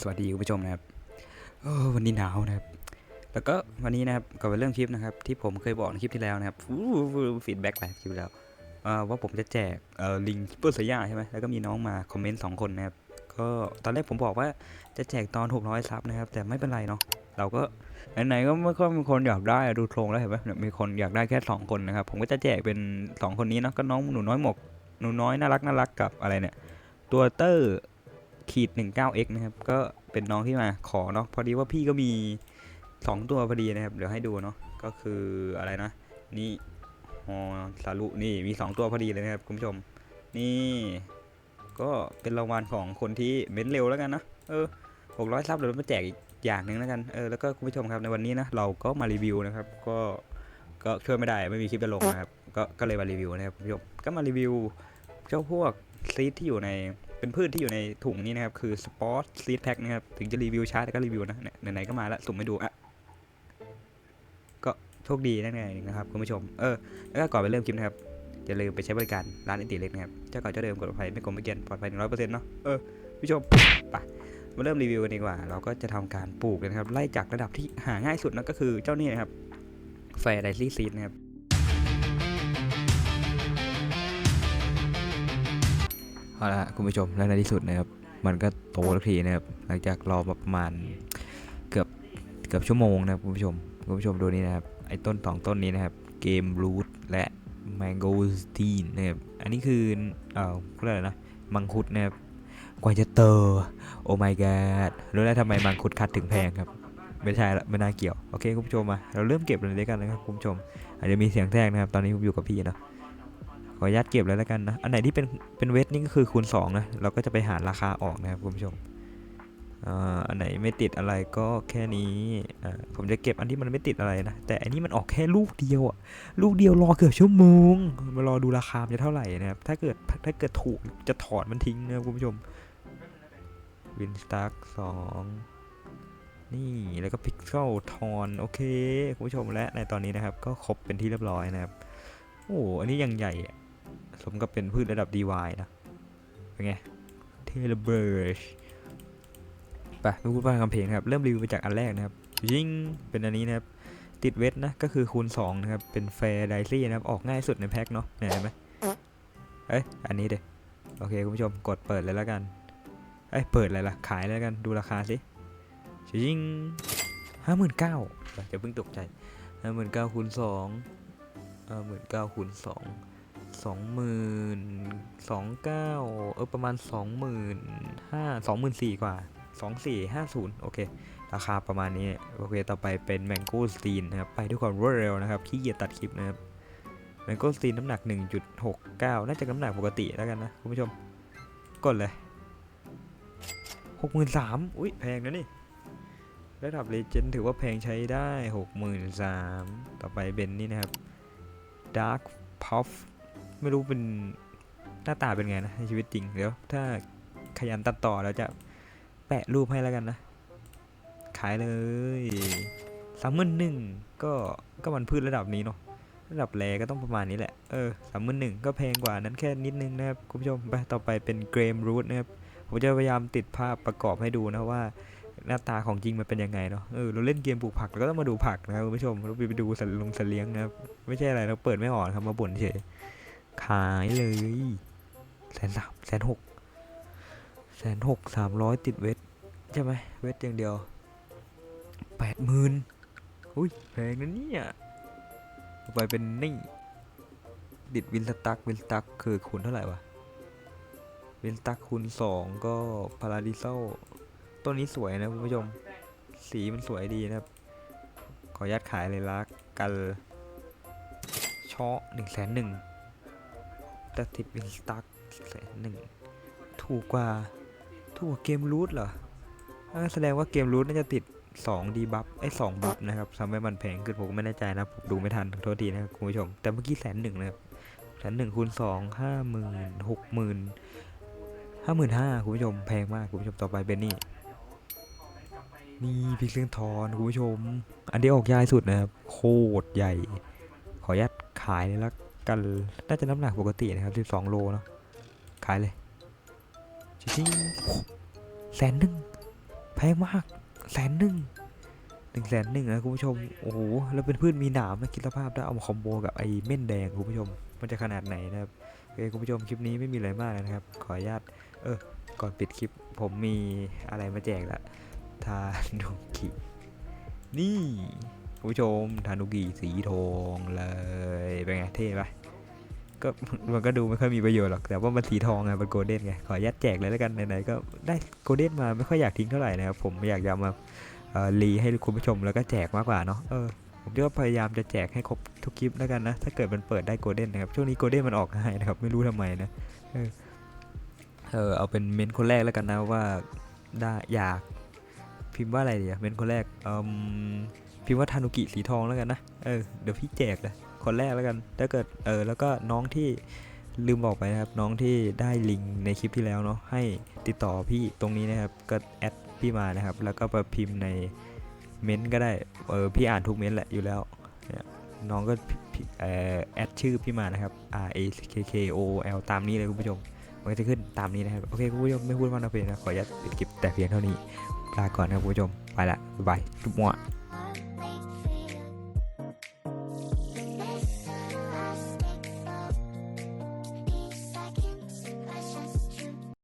สวัสดีคุณผู้ชมนะครับวันนี้หนาวนะครับ แล้วก็วันนี้นะครับก็เป็นเรื่องคลิปนะครับ ที่ผมเคยบอกในคลิปที่แล้วนะครับฟีดแบ็กไปคลิปที่แล้วอ่าว่าผมจะแจกลิงเปอร์สยาใช่ไหมแล้วก็มีน้องมาคอมเมนต์สองคนนะครับ ก็ตอนแรกผมบอกว่าจะแจกตอน600ซับนะครับ แต่ไม่เป็นไรเนาะเราก็ไหนๆก็ไม่ค่อยมีคนอยากได้ดูโครงแล้วเห็นไหมมีคนอยากได้แค่สองคนนะครับ ผมก็จะแจกเป็นสองคนนี้เนาะก็น้องหนูน้อยหมกหนูน้อยน่ารักน่ารักกับอะไรเนี่ยตัวเตอร์ ขีด 19x นะครับ ก็เป็นน้องที่มาขอเนาะ พอดีว่าพี่ก็มี 2 ตัวพอดีนะครับ เดี๋ยวให้ดูเนาะ ก็คืออะไรนะ นี่ฮอสารุนี่มี 2 ตัวพอดีเลยนะครับคุณผู้ชม นี่ ก็เป็นรางวัลของคนที่เม้นเร็วแล้วกันนะ เออ600ซับเดี๋ยวมาแจกอีกอย่างหนึ่งแล้วกัน เออ แล้วก็คุณผู้ชมครับในวันนี้นะ เราก็มารีวิวนะครับ ก็ ก็ช่วยไม่ได้ไม่มีคลิปจะลงนะครับ ก็ ก็เลยมารีวิวนะครับคุณผู้ชม ก็มารีวิวเจ้าพวกซีดที่อยู่ใน เป็นพืชที่อยู่ในถุงนี้นะครับ คือสปอร์ตซีดแพ็คนะครับ ถึงจะรีวิวช้าแต่ก็รีวิวนะเนี่ยไหนๆก็มาแล้วสุ่มให้ดูอะก็โชคดีนั่นเองนะครับคุณผู้ชม เออ แล้วก็ก่อนไปเริ่มคลิปนะครับ อย่าลืมไปใช้บริการร้านอินติเล็กนะครับ เจ้าเก่าเจ้าเดิมกดภัยไม่โกงไม่เกียนปลอดภัยหนึ่งร้อยเปอร์เซ็นต์เนาะ เออผู้ชมไปมาเริ่มรีวิวกันดีกว่า เราก็จะทำการปลูกกันะครับ ไล่จากระดับที่หาง่ายสุดนะก็คือเจ้านี่นะครับแฟร์ไดซี่ซีดนะครับ เอาละคุณผู้ชมและในที่สุดนะครับ มันก็โตสักทีนะครับ หลังจากรอมาประมาณเกือบเกือบชั่วโมงนะครับคุณผู้ชมคุณผู้ชมดูนี่นะครับ ไอ้ต้นสองต้นนี้นะครับ เกมรูทและแมงโกสตีนนะครับ อันนี้คือเอ่อเขาเรียกอะไรนะ มังคุดนะครับ กว่าจะเตอโอ้ my god รู้แล้วทำไมมังคุดคัดถึงแพงครับ ไม่ใช่ละไม่น่าเกี่ยว โอเคคุณผู้ชมมา เราเริ่มเก็บเลยด้วยกันนะครับคุณผู้ชม อาจจะมีเสียงแทรกนะครับ ตอนนี้ผมอยู่กับพี่เนาะ ขออนุญาตเก็บเลยแล้วกันนะ อันไหนที่เป็นเป็นเวทนี่ก็คือคูณ2นะ เราก็จะไปหาราคาออกนะครับคุณผู้ชมอ่าอันไหนไม่ติดอะไรก็แค่นี้อ่าผมจะเก็บอันที่มันไม่ติดอะไรนะ แต่อันนี้มันออกแค่ลูกเดียวอะลูกเดียวรอเกือบชั่วโมง มารอดูราคาจะเท่าไหร่นะครับ ถ้าเกิดถ้าเกิดถูกจะถอดมันทิ้งนะครับคุณผู้ชม วินสตาร์สองนี่แล้วก็พิกเซลทอนโอเคคุณผู้ชมและในตอนนี้นะครับ ก็ครบเป็นที่เรียบร้อยนะครับ โอ้โหอันนี้ยังใหญ่อะ สมกับเป็นพืชระดับ DY นะ เป็นไง เทเลเบิร์ชไปไม่พูดว่าคำเพลงนะครับ เริ่มรีวิวไปจากอันแรกนะครับ ยิ่งเป็นอันนี้นะครับ ติดเวทนะ ก็คือคูณ 2 นะครับ เป็นแฟร์ไดซี่นะครับ ออกง่ายสุดในแพ็คเนาะเห็นไหมเอ้ย อันนี้เด็โอเค คุณผู้ชมกดเปิดเลยแล้วกัน เอ้ย เปิดอะไรล่ะ ขายเลยแล้วกัน ดูราคาสิยิ่งห้าหมื่นเก้าเดี๋ยวเพิ่งตกใจห้าหมื่นเก้าคูณสองห้าหมื่นเก้าคูณสอง สองหมื่นสองเก้าเออประมาณสองหมื่นห้าสองหมื่นสี่กว่าสองสี่ห้าศูนย์โอเค ราคาประมาณนี้ โอเค ต่อไปเป็นแมงโก้สตีนนะครับ ไปด้วยความรวดเร็วนะครับขี้เกียจตัดคลิปนะครับแมงโก้สตีนน้ำหนัก 1.69 น่าจะน้ำหนักปกติแล้วกันนะ คุณผู้ชมกดเลยหกหมื่นสามอุ้ยแพงนะนี่ระดับเลเจนด์ถือว่าแพงใช้ได้หกหมื่นสามต่อไปเบนนี่นะครับ Dark Puff ไม่รู้เป็นหน้าตาเป็นไงนะในชีวิตจริงเดี๋ยวถ้าขยันตัดต่อแล้วจะแปะรูปให้แล้วกันนะ ขายเลยสามหมื่นหนึ่งก็ก็มันพืชระดับนี้เนาะระดับแรก็ต้องประมาณนี้แหละ เออสามหมื่นหนึ่งก็แพงกว่านั้นแค่นิดนึงนะครับ คุณผู้ชมไปต่อไปเป็นเกรมรูทนะครับ ผมจะพยายามติดภาพประกอบให้ดูนะว่าหน้าตาของจริงมันเป็นยังไงเนาะ เออเราเล่นเกมปลูกผักเราก็ต้องมาดูผักนะครับคุณผู้ชมเราไปดูสัตว์ลงสัตว์เลี้ยงนะครับ ไม่ใช่อะไรเราเปิดไม่ออกนครับมาบ่นเฉย ขายเลยแสนสามแสนหกแสนหกสามร้อยติดเวทใช่ไหมเวทอย่างเดียวแปดหมื่นอุ้ยแพงนะเนี่ยไปเป็นนี่ติดวินสตักวินสตักคือคูณเท่าไหร่วะวินสตักคูณสองก็พาราดิโซต้นนี้สวยนะคุณผู้ชม สีมันสวยดีนะครับ ขออนุญาตขายเลยละกันเชาะหนึ่งแสนหนึ่ง แต่ติดวินสตักแสนหนึ่งถูกกว่า ถูกกว่าเกมรูทเหรอแสดงว่าเกมรูทน่าจะติด2ดีบัฟไอ้สองบัฟนะครับทำให้มันแพงขึ้นผมก็ไม่แน่ใจนะผมดูไม่ทันขอโทษทีนะครับคุณผู้ชม แต่เมื่อกี้แสนหนึ่งนะครับแสนหนึ่งคูณสองห้าหมื่นหกหมื่นห้าหมื่นห้าคุณผู้ชมแพงมากคุณผู้ชมต่อไปเป็นนี่นี่พิกเซลทอนคุณผู้ชม อันที่ออกยายสุดนะครับ โคตรใหญ่ ขออนุญาตขายเลยละ กันน่าจะน้ำหนักปกตินะครับ 12 โลเนาะ ขายเลยชิชิงแสนหนึ่งแพงมากแสนหนึ่งหนึ่งแสนหนึ่งนะคุณผู้ชม โอ้โห แล้วเป็นพืชมีหนามนะคิดสภาพได้เอามาคอมโบกับไอ้เม่นแดงคุณผู้ชม มันจะขนาดไหนนะครับโอเคคุณผู้ชมคลิปนี้ไม่มีอะไรมากนะครับ ขออนุญาต เออ ก่อนปิดคลิปผมมีอะไรมาแจกละทานุกินี่ ผู้ชมทานุกิสีทองเลยเป็นไงเท่ปะก็มันก็ดูไม่ค่อยมีประโยชน์หรอกแต่ว่ามันสีทองไงมันโกลเด้นไงขออนุญาตแจกเลยแล้วกันไหนๆก็ได้โกลเด้นมาไม่ค่อยอยากทิ้งเท่าไหร่นะครับผมอยากจะมาเอ่อรีให้คุณผู้ชมแล้วก็แจกมากกว่าเนาะเออผมก็พยายามจะแจกให้ครบทุกคลิปแล้วกันนะ ถ้าเกิดมันเปิดได้โกลเด้นนะครับช่วงนี้โกลเด้นมันออกง่ายนะครับไม่รู้ทำไมนะเออเออเอาเป็นเมนคนแรกแล้วกันนะว่าได้อยากพิมพ์ว่าอะไรดีอะเมนคนแรกอืม พิมพ์ว่าทานุกิสีทองแล้วกันนะเออเดี๋ยวพี่แจกเลยคนแรกแล้วกันถ้าเกิดเออแล้วก็น้องที่ลืมบอกไปนะครับน้องที่ได้ลิงก์ในคลิปที่แล้วเนาะให้ติดต่อพี่ตรงนี้นะครับก็แอดพี่มานะครับ แล้วก็ไปพิมพ์ในเม้นต์ก็ได้เออพี่อ่านทุกเม้นต์แหละอยู่แล้วน้องก็แอดชื่อพี่มานะครับ R A K K O L ตามนี้เลยคุณผู้ชม มันก็จะขึ้นตามนี้นะครับ โอเคคุณผู้ชมไม่พูดมากนะเพลงนะ ขออนุญาตปิดคลิปแต่เพียงเท่านี้ลาก่อนนะคุณผู้ชม ไปละ บ๊ายบายทุกหมว